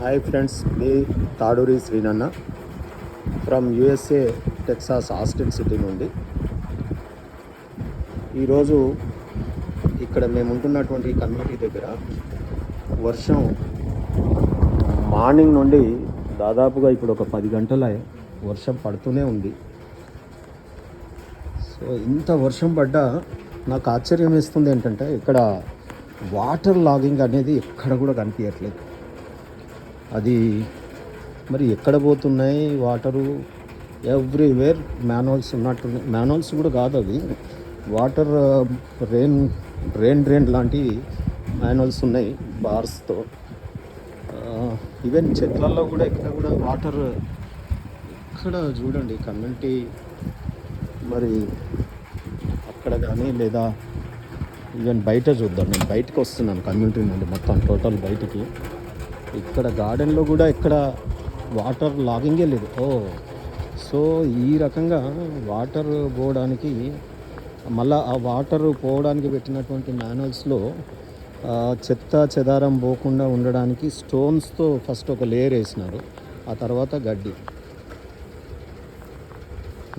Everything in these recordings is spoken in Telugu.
Hi friends me Taduri Srinanna from USA Texas Austin city నుండి. ఈరోజు ఇక్కడ మేము ఉంటున్నటువంటి కమ్యూనిటీ దగ్గర వర్షం మార్నింగ్ నుండి దాదాపుగా ఇప్పుడు ఒక పది గంటల వర్షం పడుతూనే ఉంది. సో ఇంత వర్షం పడ్డా నాకు ఆశ్చర్యం వేస్తుంది ఏంటంటే ఇక్కడ వాటర్ లాగింగ్ అనేది ఎక్కడ కూడా కనిపించట్లేదు. అది మరి ఎక్కడ పోతున్నాయి? వాటరు ఎవ్రీవేర్ మ్యానువల్స్ ఉన్నట్టు మ్యానువల్స్ కూడా కాదు అవి. వాటర్ రెయిన్ రెయిన్ డ్రైన్ లాంటి మ్యానువల్స్ ఉన్నాయి బార్స్తో. ఈవెన్ చెట్లలో కూడా ఎక్కడ కూడా వాటర్ ఇక్కడ చూడండి కమ్యూనిటీ మరి అక్కడ కానీ లేదా ఈవెన్ బయట చూద్దాం. నేను బయటకు వస్తున్నాను కమ్యూనిటీ నుండి మొత్తం టోటల్ బయటికి. ఇక్కడ గార్డెన్లో కూడా ఇక్కడ వాటర్ లాగింగే లేదు. ఓ సో ఈ రకంగా వాటర్ పోవడానికి మళ్ళా ఆ వాటర్ పోవడానికి పెట్టినటువంటి మ్యానల్స్లో చెత్త చెదారం పోకుండా ఉండడానికి స్టోన్స్తో ఫస్ట్ ఒక లేయర్ వేసినారు. ఆ తర్వాత గడ్డి.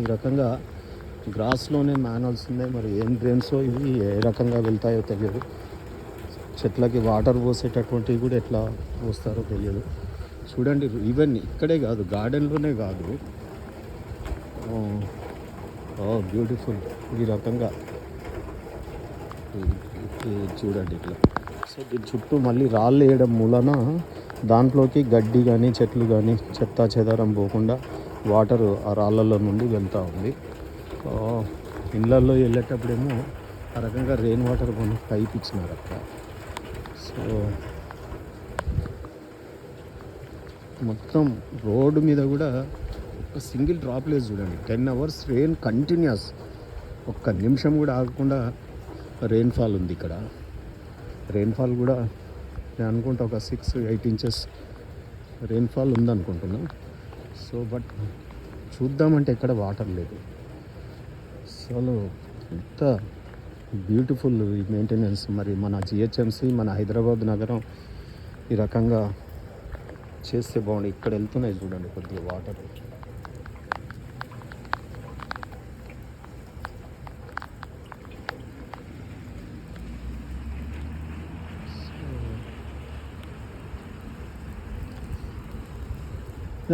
ఈ రకంగా గ్రాస్లోనే మ్యానల్స్ ఉన్నాయి. మరి ఏం డ్రైన్స్ ఇవి ఏ రకంగా వెళ్తాయో తెలియదు. చెట్లకి వాటర్ పోసేటటువంటివి కూడా ఎట్లా పోస్తారో తెలియదు. చూడండి ఈవెన్ ఇక్కడే కాదు గార్డెన్లోనే కాదు. బ్యూటిఫుల్. ఈ రకంగా. చూడండి ఇట్లా. సో దీని చుట్టూ మళ్ళీ రాళ్ళు వేయడం మూలన దాంట్లోకి గడ్డి కానీ చెట్లు కానీ చెత్త చెదారం పోకుండా వాటర్ ఆ రాళ్ళలో నుండి వెళ్తూ ఉంది. ఇళ్ళల్లో వెళ్ళేటప్పుడేమో ఆ రకంగా రెయిన్ వాటర్ కొన్ని పైప్ ఇచ్చినారు అక్కడ సో మొత్తం రోడ్డు మీద కూడా ఒక సింగిల్ డ్రాప్ లేదు చూడండి. టెన్ అవర్స్ రెయిన్ కంటిన్యూస్ ఒక్క నిమిషం కూడా ఆగకుండా రెయిన్ఫాల్ ఉంది ఇక్కడ. రెయిన్ఫాల్ కూడా నేను అనుకుంటా ఒక సిక్స్ ఎయిట్ ఇంచెస్ రెయిన్ఫాల్ ఉందనుకుంటున్నా. సో బట్ చూద్దామంటే ఎక్కడ వాటర్ లేదు. అసలు ఎంత బ్యూటిఫుల్ ఈ మెయింటెనెన్స్. మరి మన జిహెచ్ఎంసి మన హైదరాబాద్ నగరం ఈ రకంగా చేస్తే బాగుంది ఇక్కడ వెళ్తున్నాయి చూడండి కొద్దిగా వాటర్.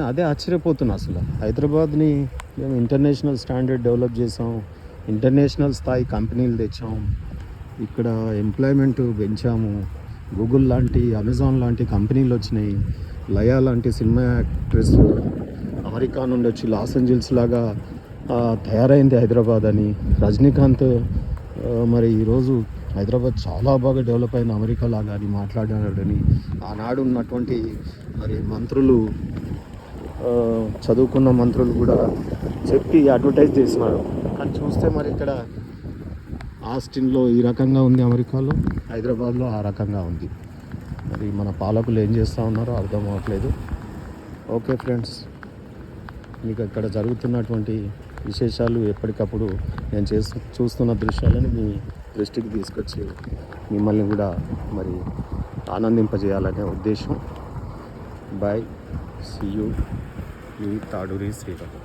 అదే ఆశ్చర్యపోతున్నా అసలు. హైదరాబాద్ని మేము ఇంటర్నేషనల్ స్టాండర్డ్ డెవలప్ చేసాం. ఇంటర్నేషనల్ స్థాయి కంపెనీలు తెచ్చాము. ఇక్కడ ఎంప్లాయ్మెంట్ పెంచాము. గూగుల్ లాంటి అమెజాన్ లాంటి కంపెనీలు వచ్చినాయి. లయా లాంటి సినిమా యాక్ట్రెస్ అమెరికా నుండి వచ్చి లాస్ ఏంజల్స్ లాగా తయారైంది హైదరాబాద్ అని. రజనీకాంత్ మరి ఈరోజు హైదరాబాద్ చాలా బాగా డెవలప్ అయింది అమెరికా లాగా అని మాట్లాడాడని. ఆనాడు ఉన్నటువంటి మరి మంత్రులు చదువుకున్న మంత్రులు కూడా చెప్పి అడ్వర్టైజ్ చేసినారు. కానీ చూస్తే మరి ఇక్కడ ఆస్టిన్లో ఈ రకంగా ఉంది అమెరికాలో? హైదరాబాద్లో ఆ రకంగా ఉంది. మరి మన పాలకులు ఏం చేస్తూ ఉన్నారో అర్థం అవ్వట్లేదు. ఓకే ఫ్రెండ్స్ మీకు ఇక్కడ జరుగుతున్నటువంటి విశేషాలు ఎప్పటికప్పుడు నేను చేస్తూ చూస్తున్న దృశ్యాలను మీ దృష్టికి తీసుకొచ్చి మిమ్మల్ని కూడా మరి ఆనందింపజేయాలనే ఉద్దేశం. బాయ్ సి యూ మీ తాడూరి శ్రీరామ్